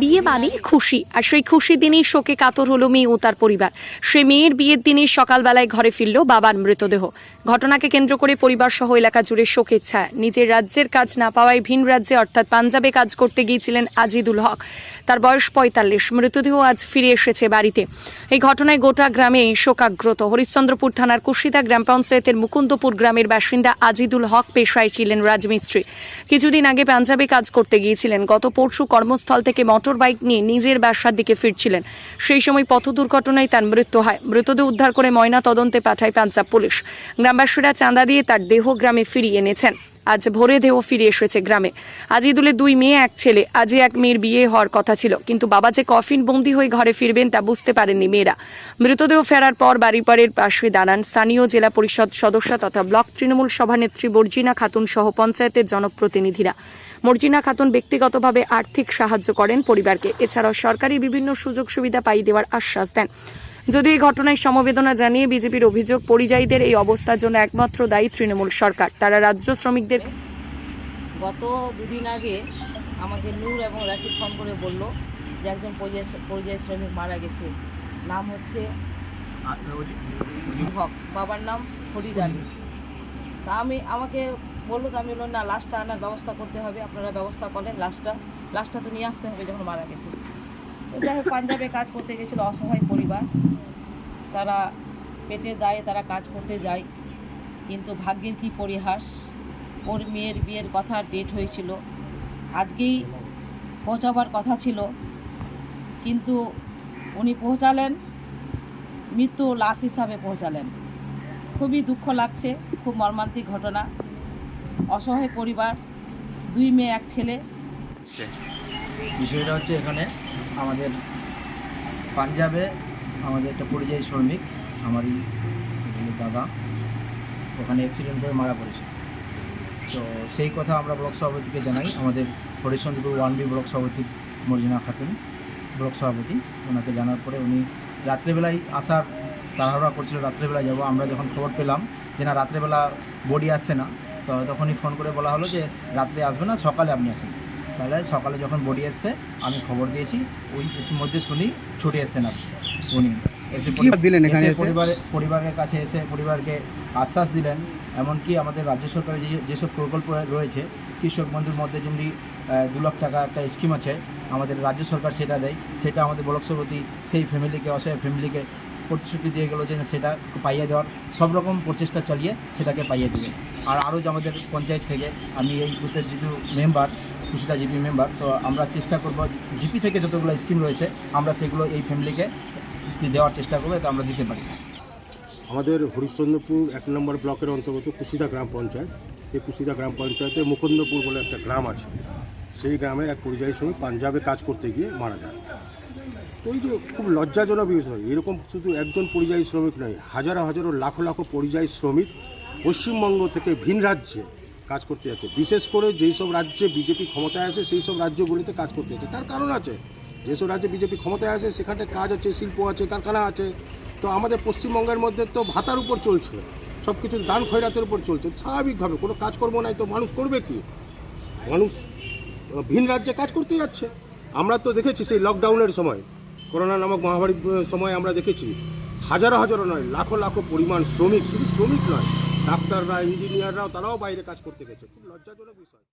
বিয়ে মানে খুশি, আর সেই খুশি দিনেই শোকে কাতর হলো মেয়ে ও তার পরিবার। সে মেয়ের বিয়ের দিনে সকালবেলায় ঘরে ফিরল বাবার মৃতদেহ। ঘটনাকে কেন্দ্র করে পরিবার সহ এলাকা জুড়ে শোকের ছায়া। নিজের রাজ্যের কাজ না পাওয়ায় ভিন রাজ্যে, অর্থাৎ পাঞ্জাবে কাজ করতে গিয়েছিলেন আজিদুল হক। তার বয়স পঁয়তাল্লিশ। মৃতদেহ আজ ফিরে এসেছে বাড়িতে। এই ঘটনায় গোটা গ্রামে শোকাগ্রত। হরিশ্চন্দ্রপুর থানার কুশিদা গ্রাম পঞ্চায়েতের মুকুন্দপুর গ্রামের বাসিন্দা আজিদুল হক পেশায় ছিলেন রাজমিস্ত্রি। কিছুদিন আগে পাঞ্জাবে কাজ করতে গিয়েছিলেন। গত পরশু কর্মস্থল থেকে মোটর বাইক নিয়ে নিজের বাসার দিকে ফিরছিলেন। সেই সময় পথ দুর্ঘটনায় তার মৃত্যু হয়। মৃতদেহ উদ্ধার করে ময়না তদন্তে পাঠায় পাঞ্জাব পুলিশ। গ্রামবাসীরা চাঁদা দিয়ে তার দেহ গ্রামে ফিরিয়ে এনেছেন। আজ ভোরে দেহ ফিরে এসেছে গ্রামে। আজ আজিদুলের দুই মেয়ে, এক ছেলে। আজই এক মেয়ের বিয়ে হওয়ার কথা ছিল। কিন্তু বাবা যে কফিন বন্দি হয়ে ঘরে ফিরবেন তা বুঝতে পারেননি মেয়েরা। মৃতদেহ ফেরার পর বাড়িপাড়ের পাশে দাঁড়ান স্থানীয় জেলা পরিষদ সদস্য তথা ব্লক তৃণমূল সভানেত্রী বর্জিনা খাতুন সহ পঞ্চায়েতের জনপ্রতিনিধিরা। মর্জিনা খাতুন ব্যক্তিগতভাবে আর্থিক সাহায্য করেন পরিবারকে। এছাড়াও সরকারি বিভিন্ন সুযোগ সুবিধা পাই দেওয়ার আশ্বাস দেন। যদিও এই ঘটনায় সমবেদনা জানিয়ে বিজেপির অভিযোগ, পরিযায়ীদের এই অবস্থার জন্য একমাত্র দায়ী তৃণমূল সরকার। তারা রাজ্য শ্রমিকদের গত দুদিন আগে আমাকে নূর এবং রাকিব ফোন করে বলল যে একজন পরিযায়ী পরিযায়ী শ্রমিক মারা গেছে। নাম হচ্ছে হক বাবার নাম ফরিদ আলী। তা আমি আমাকে বলল, তো আমি বললাম, না, লাশটা আনার ব্যবস্থা করতে হবে। আপনারা ব্যবস্থা করেন, লাশটা লাশটা তো নিয়ে আসতে হবে যখন মারা গেছে। যাই হোক, পাঞ্জাবে কাজ করতে গেছিল অসহায় পরিবার। তারা পেটের দায়ে তারা কাজ করতে যায়, কিন্তু ভাগ্যের কি পরিহাস? ওর মেয়ের বিয়ের কথা ডেট হয়েছিল। আজকেই পৌঁছাবার কথা ছিল, কিন্তু উনি পৌঁছালেন, মৃত্যু লাশ হিসাবে পৌঁছালেন। খুবই দুঃখ লাগছে, খুব মর্মান্তিক ঘটনা। অসহায় পরিবার, দুই মেয়ে, এক ছেলে। বিষয়টা হচ্ছে এখানে আমাদের পাঞ্জাবে আমাদের একটা পরিযায়ী শ্রমিক, আমারই দাদা, ওখানে অ্যাক্সিডেন্ট হয়ে মারা পড়েছে। তো সেই কথা আমরা ব্লক সভাপতিকে জানাই। আমাদের হরিশ্চন্দ্রপুর ওয়ান বি ব্লক সভাপতি মর্জিনা খাতুন, ব্লক সভাপতি। ওনাকে জানার পরে উনি রাত্রেবেলায় আসার তাড়াহুড়া করছিল, রাত্রেবেলায় যাব। আমরা যখন খবর পেলাম যে না, রাত্রেবেলা বডি আসছে না, তো তখনই ফোন করে বলা হলো যে, রাত্রে আসবে না, সকালে আপনি আসেন। তাহলে সকালে যখন বডি এসছে আমি খবর দিয়েছি। ওই ইতিমধ্যে শুনি ছুটে এসছেন আপনি উনি। এসে দিলেন এখানে? পরিবারে পরিবারের কাছে এসে পরিবারকে আশ্বাস দিলেন। এমনকি আমাদের রাজ্য সরকারের যে যেসব প্রকল্প রয়েছে কৃষক বন্ধুর মধ্যে যেমনি দু লাখ টাকা একটা স্কিম আছে আমাদের রাজ্য সরকার সেটা দেয়। সেটা আমাদের ব্লক সভাপতি সেই ফ্যামিলিকে অসহায় ফ্যামিলিকে প্রতিশ্রুতি দিয়ে গেলো যে সেটা পাইয়ে দেওয়ার। সব রকম প্রচেষ্টা চালিয়ে সেটাকে পাইয়ে দেবে। আর আরও যে আমাদের পঞ্চায়েত থেকে আমি এই বুথের যেহেতু মেম্বার কুশিতা জিপি মেম্বার তো আমরা চেষ্টা করব জিপি থেকে যতগুলো স্কিম রয়েছে, আমরা সেগুলো এই ফ্যামিলিকে দেওয়ার চেষ্টা করব যাতে আমরা দিতে পারি। আমাদের হরিশ্চন্দ্রপুর এক নম্বর ব্লকের অন্তর্গত কুশিদা গ্রাম পঞ্চায়েত। সেই কুশিদা গ্রাম পঞ্চায়েতে মুকুন্দপুর বলে একটা গ্রাম আছে। সেই গ্রামের এক পরিযায়ী শ্রমিক পাঞ্জাবে কাজ করতে গিয়ে মারা যান। তো এই যে খুব লজ্জাজনক বিষয়, এরকম শুধু একজন পরিযায়ী শ্রমিক নয়, হাজারো হাজারো লাখো লাখো পরিযায়ী শ্রমিক পশ্চিমবঙ্গ থেকে ভিন রাজ্যে কাজ করতে যাচ্ছে। বিশেষ করে যেই সব রাজ্যে বিজেপি ক্ষমতায় আছে সেই সব রাজ্যগুলিতে কাজ করতে যাচ্ছে। তার কারণ আছে যেসব রাজ্যে বিজেপি ক্ষমতায় আছে সেখানে কাজ আছে, শিল্প আছে, কারখানা আছে। তো আমাদের পশ্চিমবঙ্গের মধ্যে তো ভাতার উপর চলছে সব কিছু দান খয়রাতের উপর চলছে। স্বাভাবিকভাবে কোনো কাজকর্ম নাই তো মানুষ করবে কি? মানুষ ভিন রাজ্যে কাজ করতে যাচ্ছে। আমরা তো দেখেছি সেই লকডাউনের সময়, করোনা নামক মহামারীর সময় আমরা দেখেছি, হাজারো হাজারো নয়, লাখো লাখো পরিমাণ শ্রমিক, শুধু শ্রমিক নয় ডাক্তাররা ইঞ্জিনিয়াররাও তারাও বাইরে কাজ করতে গেছে। খুব লজ্জাজনক বিষয়।